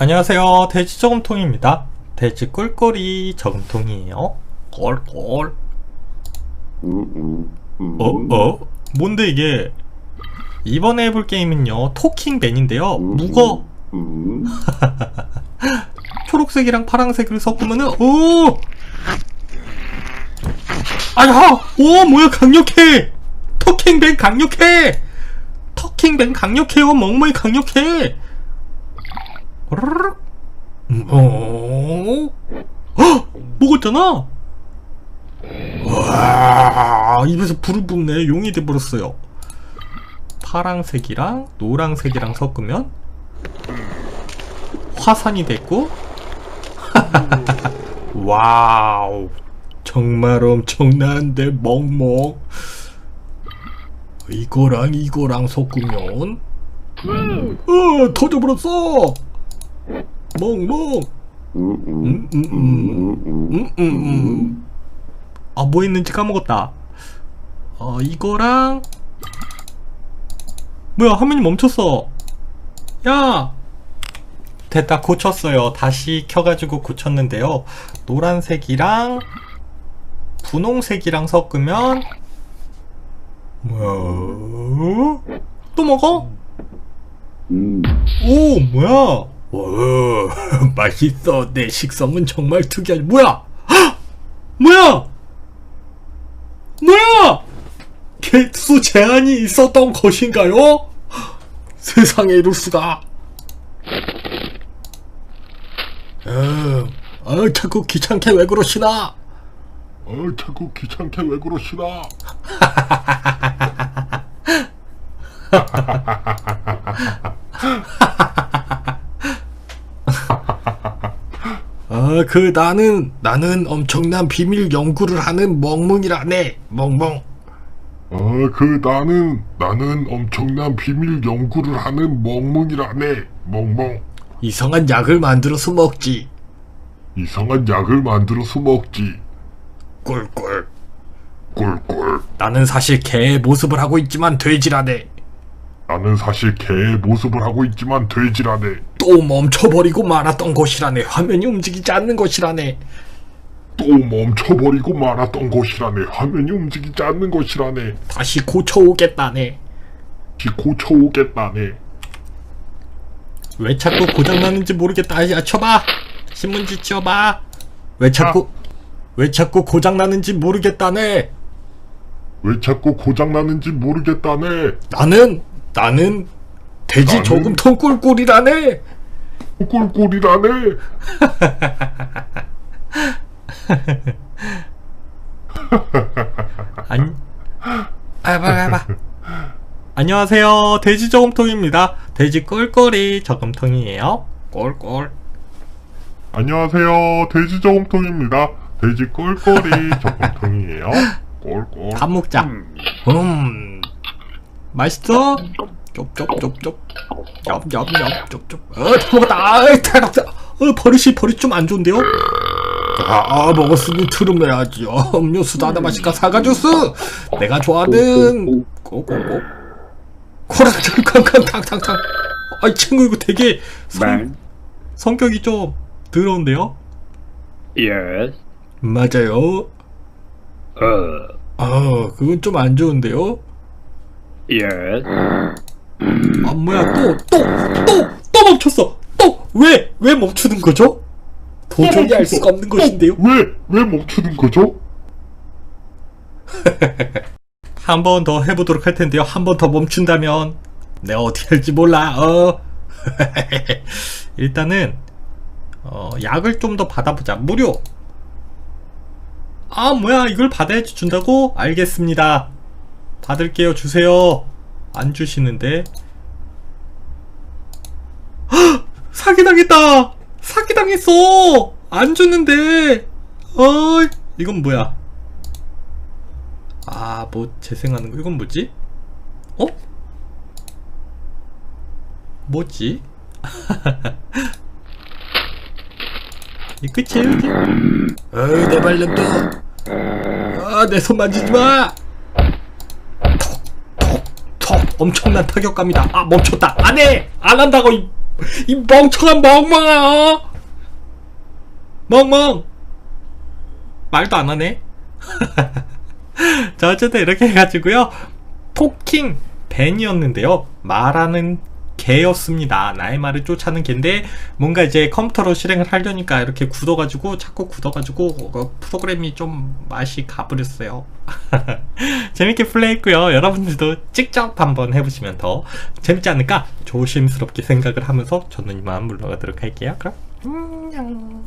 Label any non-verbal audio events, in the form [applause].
안녕하세요. 돼지 저금통입니다. 돼지 꿀꿀이 저금통이에요. 꿀꿀. 어, 어? 뭔데 이게? 이번에 해볼 게임은요, 토킹 벤인데요. 무거! [laughs] 초록색이랑 파란색을 섞으면은, 오! 아야! 오, 뭐야, 강력해! 토킹 벤 강력해! 토킹 벤 강력해요, 멍멍이 강력해! 어? 헉! 먹었잖아? 와, 입에서 불을 뿜네. 용이 돼 버렸어요. 파랑색이랑 노랑색이랑 섞으면 화산이 됐고 [laughs] 와우 정말 엄청난데 멍멍 이거랑 이거랑 섞으면 어 터져버렸어 멍멍 음, 음, 음. 음, 음, 음. 아, 뭐 있는지 까먹었다. 어, 이거랑. 뭐야, 화면이 멈췄어. 야! 됐다, 고쳤어요. 다시 켜가지고 고쳤는데요. 노란색이랑, 분홍색이랑 섞으면, 뭐야? 또 먹어? 오, 뭐야? 와, [laughs] 맛있어. 내 식성은 정말 특이하지. 뭐야? 헉! 뭐야? 뭐야? 개수 제한이 있었던 것인가요? 세상에 이럴 수가. 음, 아, 자꾸 귀찮게 왜 그러시나? 어, 자꾸 귀찮게 왜 그러시나? [laughs] 아, 그 나는 나는 엄청난 비밀 연구를 하는 멍멍이라네. 멍멍. 어, 그 나는 나는 엄청난 비밀 연구를 하는 멍멍이라네. 멍멍. 이상한 약을 만들어서 먹지. 이상한 약을 만들어서 먹지. 꿀꿀. 꿀꿀. 나는 사실 개의 모습을 하고 있지만 돼지라네. 나는 사실 개의 모습을 하고 있지만 돼지라네. 또 멈춰버리고 말았던 것이라네. 화면이 움직이지 않는 것이라네. 또 멈춰버리고 말았던 것이라네. 화면이 움직이지 않는 것이라네. 다시 고쳐오겠다네. 지 고쳐오겠다네. 왜 자꾸 고장나는지 모르겠다. 야, 쳐봐. 신문지 치워봐. 왜 자꾸, 왜 자꾸 고장나는지 모르겠다네. 왜 자꾸 고장나는지 모르겠다네. 나는, 나는 돼지 나는? 저금통 꿀꿀이라네. 꿀꿀이라네. [laughs] 안, 아봐, 아봐. 안녕하세요. 돼지 저금통입니다. 돼지 꿀꿀이 저금통이에요. 꿀꿀. 안녕하세요. 돼지 저금통입니다. 돼지 꿀꿀이 저금통이에요. [laughs] 꿀꿀. 밥 먹자. 음. 맛있어? 쩝쩝쩝쩝. 엽엽엽 쩝쩝. 어, 다 먹었다. 아이, 다 먹었다. 어, 버릇이 버릇 좀 안 좋은데요? 아, 먹었으니 트름해야지. 어, 음료수도 하나 마실까? 사과 주스! 내가 좋아하는 꼬꼬꼬. 코랑탕 쾅쾅 탕탕탕. 아이 친구 이거 되게 성, Man. 성격이 좀 더러운데요? Yes. 맞아요. Uh. 아, 그건 좀 안 좋은데요? Yes. 아 뭐야 또 또 또 또 멈췄어. 또 왜 왜 멈추는 거죠? 도저히 알 수가 없는 것인데요. 왜, 왜 멈추는 거죠? [laughs] 한 번 더 해보도록 할 텐데요. 한 번 더 멈춘다면 내가 어떻게 할지 몰라. 어? [laughs] 일단은 어 약을 좀 더 받아보자. 무료. 아 뭐야 이걸 받아야지 준다고? 알겠습니다 받을게요 주세요. 안 주시는데. 헉! 사기당했다! 사기당했어! 안 주는데! 어 이건 뭐야? 아 뭐 재생하는 거? 이건 뭐지? 어? 뭐지? [laughs] 이 끝이에요 이게? 어이 내 발냄도. 아내 손 만지지 마 엄청난 타격감이다. 아 멈췄다. 안 해! 안 한다고 이 이 멍청한 멍멍아 멍멍! 말도 안 하네. [laughs] 자 어쨌든 이렇게 해가지고요. 토킹 벤이었는데요. 말하는 개였습니다. 나의 말을 쫓아는 개인데 뭔가 이제 컴퓨터로 실행을 하려니까 이렇게 굳어가지고 자꾸 굳어가지고 어, 프로그램이 좀 맛이 가버렸어요. [laughs] 재밌게 플레이했고요. 여러분들도 직접 한번 해보시면 더 재밌지 않을까 조심스럽게 생각을 하면서 저는 이만 물러가도록 할게요. 그럼 안녕